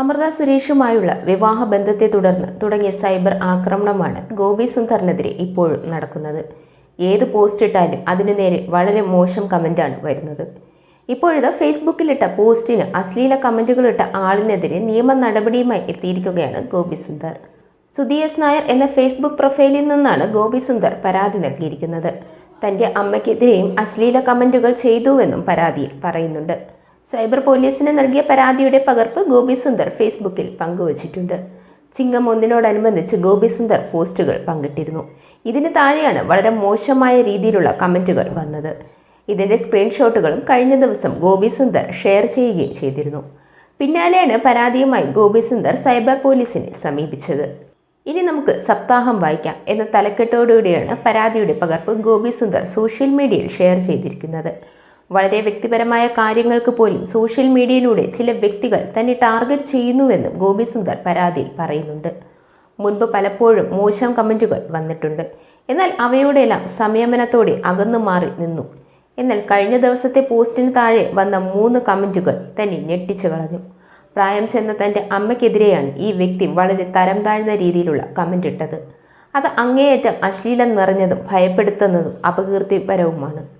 അമൃത സുരേഷുമായുള്ള വിവാഹ ബന്ധത്തെ തുടർന്ന് തുടങ്ങിയ സൈബർ ആക്രമണമാണ് ഗോപി സുന്ദറിനെതിരെ ഇപ്പോഴും നടക്കുന്നത്. ഏത് പോസ്റ്റ് ഇട്ടാലും അതിനു നേരെ വളരെ മോശം കമന്റാണ് വരുന്നത്. ഇപ്പോഴിത് ഫേസ്ബുക്കിലിട്ട പോസ്റ്റിന് അശ്ലീല കമന്റുകളിട്ട ആളിനെതിരെ നിയമ നടപടിയുമായി എത്തിയിരിക്കുകയാണ് ഗോപി സുന്ദർ. സുധി എസ് നായർ എന്ന ഫേസ്ബുക്ക് പ്രൊഫൈലിൽ നിന്നാണ് ഗോപി സുന്ദർ പരാതി നൽകിയിരിക്കുന്നത്. തന്റെ അമ്മയ്ക്കെതിരെയും അശ്ലീല കമന്റുകൾ ചെയ്തുവെന്നും പരാതിയിൽ പറയുന്നുണ്ട്. സൈബർ പോലീസിന് നൽകിയ പരാതിയുടെ പകർപ്പ് ഗോപി സുന്ദർ ഫേസ്ബുക്കിൽ പങ്കുവച്ചിട്ടുണ്ട്. ചിങ്ങം ഒന്നിനോടനുബന്ധിച്ച് ഗോപി സുന്ദർ പോസ്റ്റുകൾ പങ്കിട്ടിരുന്നു. ഇതിന് താഴെയാണ് വളരെ മോശമായ രീതിയിലുള്ള കമന്റുകൾ വന്നത്. ഇതിന്റെ സ്ക്രീൻഷോട്ടുകളും കഴിഞ്ഞ ദിവസം ഗോപി സുന്ദർ ഷെയർ ചെയ്യുകയും ചെയ്തിരുന്നു. പിന്നാലെയാണ് പരാതിയുമായി ഗോപി സുന്ദർ സൈബർ പോലീസിനെ സമീപിച്ചത്. ഇനി നമുക്ക് സപ്താഹം വായിക്കാം എന്ന തലക്കെട്ടോടുകൂടിയാണ് പരാതിയുടെ പകർപ്പ് ഗോപി സുന്ദർ സോഷ്യൽ മീഡിയയിൽ ഷെയർ ചെയ്തിരിക്കുന്നത്. വളരെ വ്യക്തിപരമായ കാര്യങ്ങൾക്ക് പോലും സോഷ്യൽ മീഡിയയിലൂടെ ചില വ്യക്തികൾ തന്നെ ടാർഗറ്റ് ചെയ്യുന്നുവെന്നും ഗോപി സുന്ദർ പരാതിയിൽ പറയുന്നുണ്ട്. മുൻപ് പലപ്പോഴും മോശം കമന്റുകൾ വന്നിട്ടുണ്ട്. എന്നാൽ അവയോടെല്ലാം സംയമനത്തോടെ അകന്നു മാറി നിന്നു. എന്നാൽ കഴിഞ്ഞ ദിവസത്തെ പോസ്റ്റിന് താഴെ വന്ന മൂന്ന് കമന്റുകൾ തന്നെ ഞെട്ടിച്ചു കളഞ്ഞു. പ്രായം ചെന്ന തന്റെ അമ്മയ്ക്കെതിരെയാണ് ഈ വ്യക്തി വളരെ തരം താഴ്ന്ന രീതിയിലുള്ള കമന്റ് ഇട്ടത്. അത് അങ്ങേയറ്റം അശ്ലീലം നിറഞ്ഞതും ഭയപ്പെടുത്തുന്നതും അപകീർത്തിപരവുമാണ്.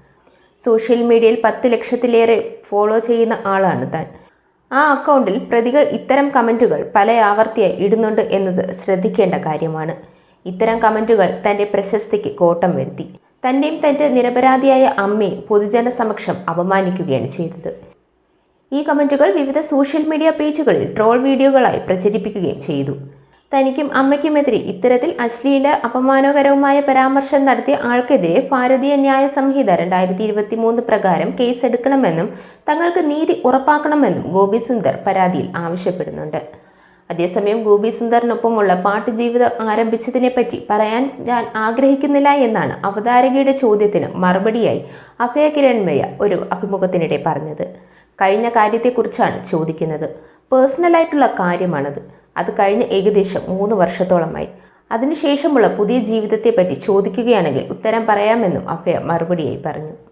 സോഷ്യൽ മീഡിയയിൽ പത്ത് ലക്ഷത്തിലേറെ ഫോളോ ചെയ്യുന്ന ആളാണ് താൻ. ആ അക്കൗണ്ടിൽ പ്രതികൾ ഇത്തരം കമന്റുകൾ പല ആവർത്തിയായി ഇടുന്നുണ്ട് എന്നത് ശ്രദ്ധിക്കേണ്ട കാര്യമാണ്. ഇത്തരം കമന്റുകൾ തന്റെ പ്രശസ്തിക്ക് കോട്ടം വരുത്തി. തന്റെയും തന്റെ നിരപരാധിയായ അമ്മയും പൊതുജന സമക്ഷം അപമാനിക്കുകയാണ് ചെയ്തത്. ഈ കമന്റുകൾ വിവിധ സോഷ്യൽ മീഡിയ പേജുകളിൽ ട്രോൾ വീഡിയോകളായി പ്രചരിപ്പിക്കുകയും ചെയ്തു. തനിക്കും അമ്മയ്ക്കുമെതിരെ ഇത്തരത്തിൽ അശ്ലീല അപമാനകരവുമായ പരാമർശം നടത്തിയ ആൾക്കെതിരെ ഭാരതീയ ന്യായ സംഹിത രണ്ടായിരത്തി ഇരുപത്തി മൂന്ന് പ്രകാരം കേസെടുക്കണമെന്നും തങ്ങൾക്ക് നീതി ഉറപ്പാക്കണമെന്നും ഗോപി സുന്ദർ പരാതിയിൽ ആവശ്യപ്പെടുന്നുണ്ട്. അതേസമയം ഗോപി സുന്ദറിനൊപ്പമുള്ള പാട്ട് ജീവിതം ആരംഭിച്ചതിനെപ്പറ്റി പറയാൻ ഞാൻ ആഗ്രഹിക്കുന്നില്ല എന്നാണ് അവതാരകയുടെ ചോദ്യത്തിന് മറുപടിയായി അഭയ കിരൺമയ ഒരു അഭിമുഖത്തിനിടെ പറഞ്ഞത്. കഴിഞ്ഞ കാര്യത്തെക്കുറിച്ചാണ് ചോദിക്കുന്നത്. പേഴ്സണലായിട്ടുള്ള കാര്യമാണത്. അത് കഴിഞ്ഞ ഏകദേശം മൂന്ന് വർഷത്തോളമായി. അതിനുശേഷമുള്ള പുതിയ ജീവിതത്തെപ്പറ്റി ചോദിക്കുകയാണെങ്കിൽ ഉത്തരം പറയാമെന്നും അഭയ മറുപടിയായി പറഞ്ഞു.